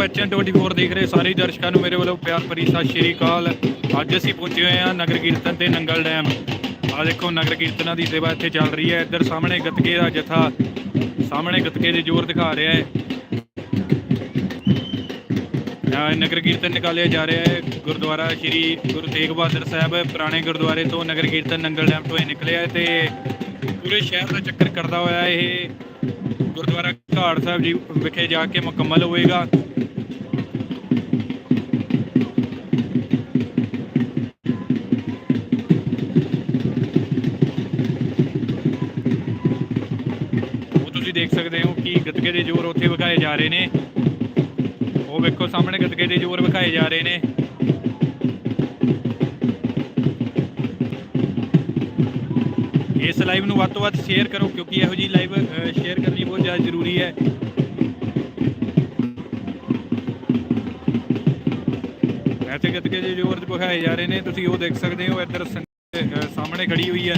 ਦੋਸਤੋ ਐਚਐਨ24 ਦੇਖ ਰਹੇ ਸਾਰੇ ਦਰਸ਼ਕਾਂ ਨੂੰ ਮੇਰੇ ਵੱਲੋਂ ਪਿਆਰ ਭਰੀ ਸਤਿ ਸ਼੍ਰੀ ਅਕਾਲ। ਅੱਜ ਅਸੀਂ ਪਹੁੰਚੇ ਹੋਏ ਹਾਂ ਨਗਰ ਕੀਰਤਨ ਤੇ ਨੰਗਲ ਡੈਮ। ਆ ਦੇਖੋ ਨਗਰ ਕੀਰਤਨਾਂ ਦੀ ਸੇਵਾ ਇੱਥੇ ਚੱਲ ਰਹੀ ਹੈ। ਇੱਧਰ ਸਾਹਮਣੇ ਗੱਤਕੇ ਦਾ ਜਥਾ, ਸਾਹਮਣੇ ਗੱਤਕੇ ਦੇ ਜ਼ੋਰ ਦਿਖਾ ਰਿਹਾ ਹੈ। ਨਗਰ ਕੀਰਤਨ ਨਿਕਾਲਿਆ ਜਾ ਰਿਹਾ ਹੈ। ਗੁਰਦੁਆਰਾ ਸ਼੍ਰੀ ਗੁਰੂ ਤੇਗ ਬਹਾਦਰ ਸਾਹਿਬ ਪੁਰਾਣੇ ਗੁਰਦੁਆਰੇ ਤੋਂ ਨਗਰ ਕੀਰਤਨ ਨੰਗਲ ਡੈਮ ਤੋਂ ਇਹ ਨਿਕਲਿਆ ਤੇ ਪੂਰੇ ਸ਼ਹਿਰ ਦਾ ਚੱਕਰ ਕਰਦਾ ਹੋਇਆ ਇਹ ਗੁਰਦੁਆਰਾ ਘਾੜ ਸਾਹਿਬ ਜੀ ਵਿਖੇ ਜਾ ਕੇ ਮੁਕੰਮਲ ਹੋਏਗਾ। ਉਹ ਤੁਸੀਂ ਦੇਖ ਸਕਦੇ ਹੋ ਕਿ ਗੱਤਕੇ ਦੇ ਜ਼ੋਰ ਉੱਥੇ ਵਿਖਾਏ ਜਾ ਰਹੇ ਨੇ। ਉਹ ਵੇਖੋ ਸਾਹਮਣੇ ਗੱਤਕੇ ਦੇ ਜ਼ੋਰ ਵਿਖਾਏ ਜਾ ਰਹੇ ਨੇ। ਇਸ ਲਾਈਵ ਨੂੰ ਵੱਧ ਤੋਂ ਵੱਧ ਸ਼ੇਅਰ ਕਰੋ ਕਿਉਂਕਿ ਇਹੋ ਜੀ ਲਾਈਵ ਸ਼ੇਅਰ ਕਰਨੀ ਬਹੁਤ ਜ਼ਿਆਦਾ ਜ਼ਰੂਰੀ ਹੈ। ਇੱਥੇ ਗੱਤਕੇ ਦੇ ਜ਼ੋਰ 'ਚ ਵਿਖਾਏ ਜਾ ਰਹੇ ਨੇ, ਤੁਸੀਂ ਉਹ ਦੇਖ ਸਕਦੇ ਹੋ, ਇੱਧਰ ਸਾਹਮਣੇ ਖੜੀ ਹੋਈ ਹੈ।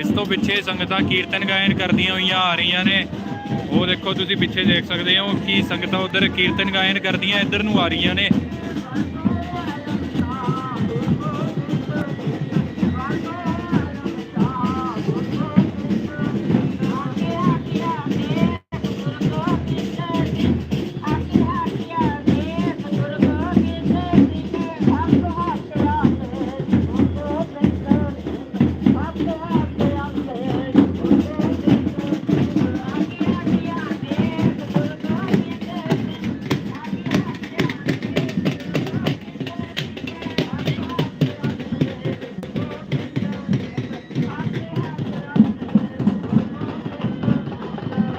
ਇਸ ਤੋਂ ਪਿੱਛੇ ਸੰਗਤਾਂ ਕੀਰਤਨ ਗਾਇਨ ਕਰਦੀਆਂ ਹੋਈਆਂ ਆ ਰਹੀਆਂ ਨੇ। ਉਹ ਦੇਖੋ, ਤੁਸੀਂ ਪਿੱਛੇ ਦੇਖ ਸਕਦੇ ਹੋ ਕਿ ਸੰਗਤਾਂ ਉਧਰ ਕੀਰਤਨ ਗਾਇਨ ਕਰਦੀਆਂ ਇੱਧਰ ਨੂੰ ਆ ਰਹੀਆਂ ਨੇ।